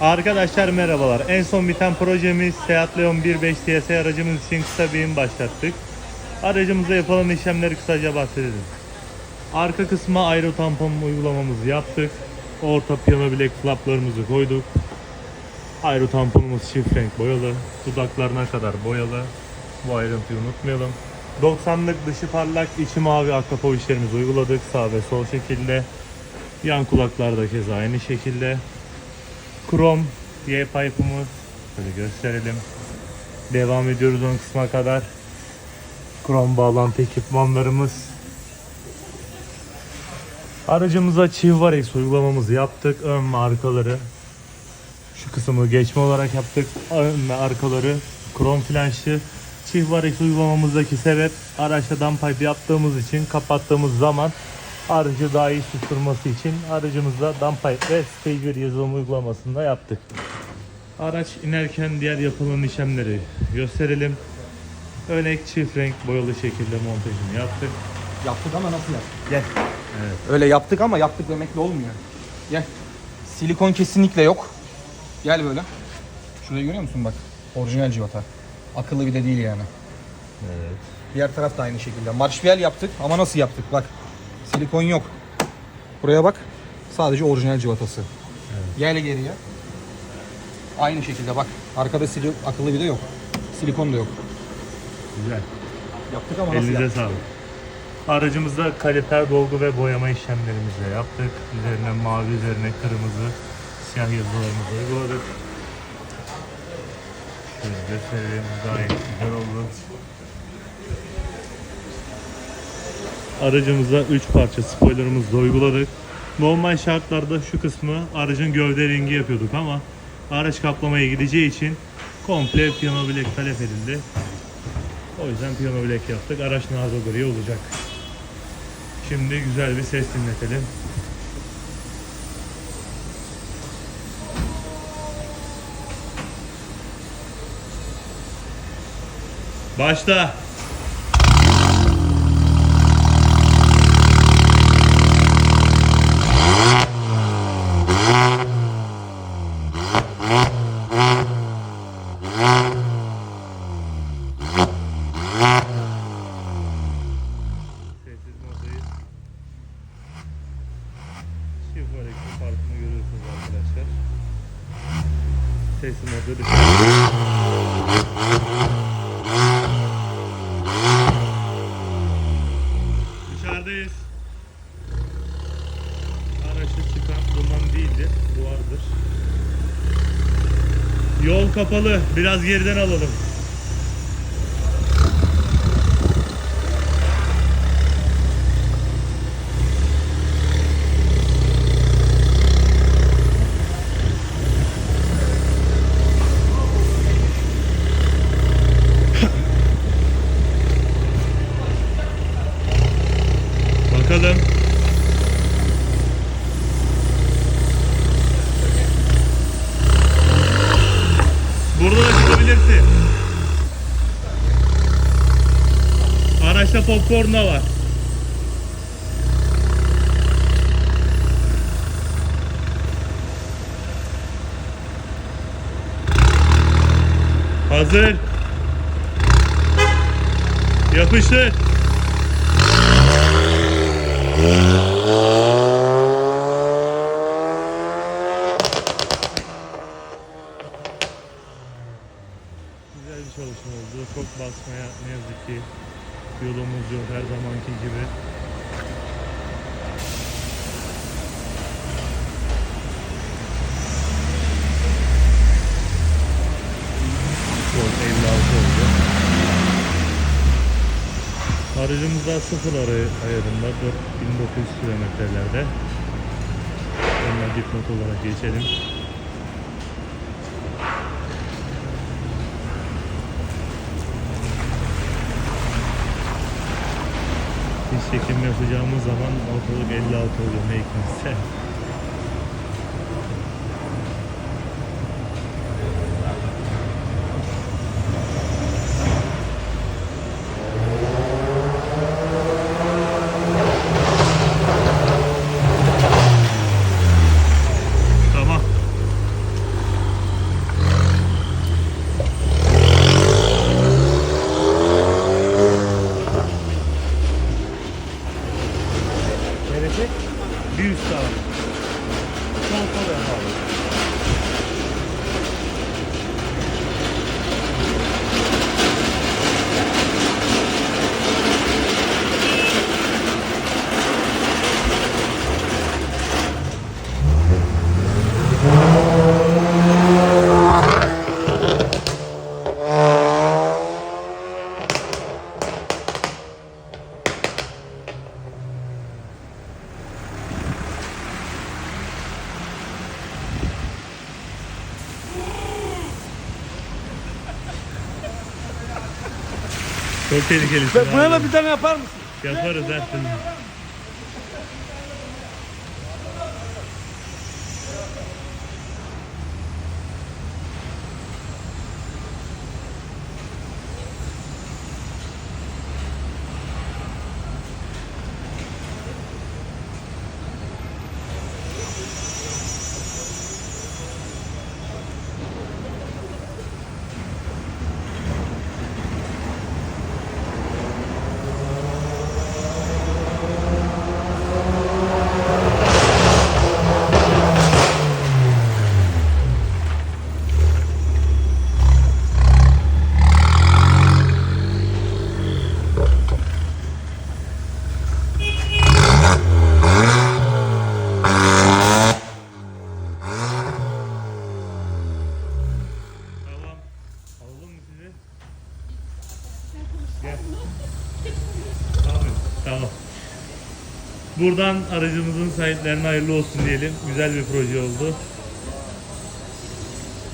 Arkadaşlar merhabalar. En son biten projemiz Seat Leon 1.5 TSI aracımız için kısa bir başlattık. Aracımızda yapılan işlemleri kısaca bahsedelim. Arka kısma aero tampon uygulamamızı yaptık. Orta piyano bilek flaplarımızı koyduk. Aero tamponumuz çift renk boyalı. Dudaklarına kadar boyalı. Bu ayrıntıyı unutmayalım. 90'lık dışı parlak, içi mavi akapov işlerimizi uyguladık. Sağ ve sol şekilde. Yan kulaklarda keza aynı şekilde. Krom Y pipe'ımız. Şöyle gösterelim. Devam ediyoruz ön kısma kadar. Krom bağlantı ekipmanlarımız. Aracımıza çift varex uygulamamızı yaptık. Ön ve arkaları. Şu kısmı geçme olarak yaptık. Ön ve arkaları krom flanşlı. Çift varex uygulamamızdaki sebep araçta downpipe yaptığımız için kapattığımız zaman aracı daha iyi susturması için aracımızda downpipe ve stage 1 yazılım uygulamasında yaptık. Araç inerken diğer yapılan işlemleri gösterelim. Örnek çift renk boyalı şekilde montajını yaptık. Yaptık ama nasıl yaptık? Gel. Evet. Öyle yaptık ama yaptık demekle olmuyor. Gel. Silikon kesinlikle yok. Gel böyle. Şurayı görüyor musun bak? Orijinal civata. Akıllı bir de değil yani. Evet. Diğer taraf da aynı şekilde. Marşpiyel yaptık ama nasıl yaptık? Bak. Silikon yok. Buraya bak. Sadece orijinal civatası. Gel geriye. Aynı şekilde bak. Arkada sili akıllı de yok. Silikon da yok. Güzel. Yaptık ama nasıl Elinize yaptık? sağlık. Aracımızda kaliper dolgu ve boyama işlemlerimizle yaptık. Üzerine mavi, üzerine kırmızı, siyah yazılarımızı uyguladık. Şöyle gösterelim. Gayet güzel oldu. Aracımıza 3 parça spoilerımızı uyguladık. Normal şartlarda şu kısmı aracın gövde rengi yapıyorduk ama araç kaplamaya gideceği için komple piyano bilek talep edildi. O yüzden piyano bilek yaptık. Araç nardo gri olacak. Şimdi güzel bir ses dinletelim. Başla. Modda dışarı. Dışarıdayız. Araçta çıkan duman değildir, buhardır. Yol kapalı, biraz geriden alalım. Araçta popcorn da var. Hazır. Yapıştır. Güzel bir çalışma oldu. Çok basmaya ne yazık ki yolumuz yok zamanki gibi. Yol 56 oldu. Aracımız da sıfır arı- ayarında 4900 kilometrelerde. Ondan dipnot olarak geçelim. Biz çekim yapacağımız zaman ortalık 56 oluyor ne hikmetse. Çok tehlikelisin Buna da bir tane yapar mısın? Yaparız her türlü. Tamam. Alalım mı sizi? Tamam. Tamam. Buradan aracımızın sahiplerine hayırlı olsun diyelim. Güzel bir proje oldu.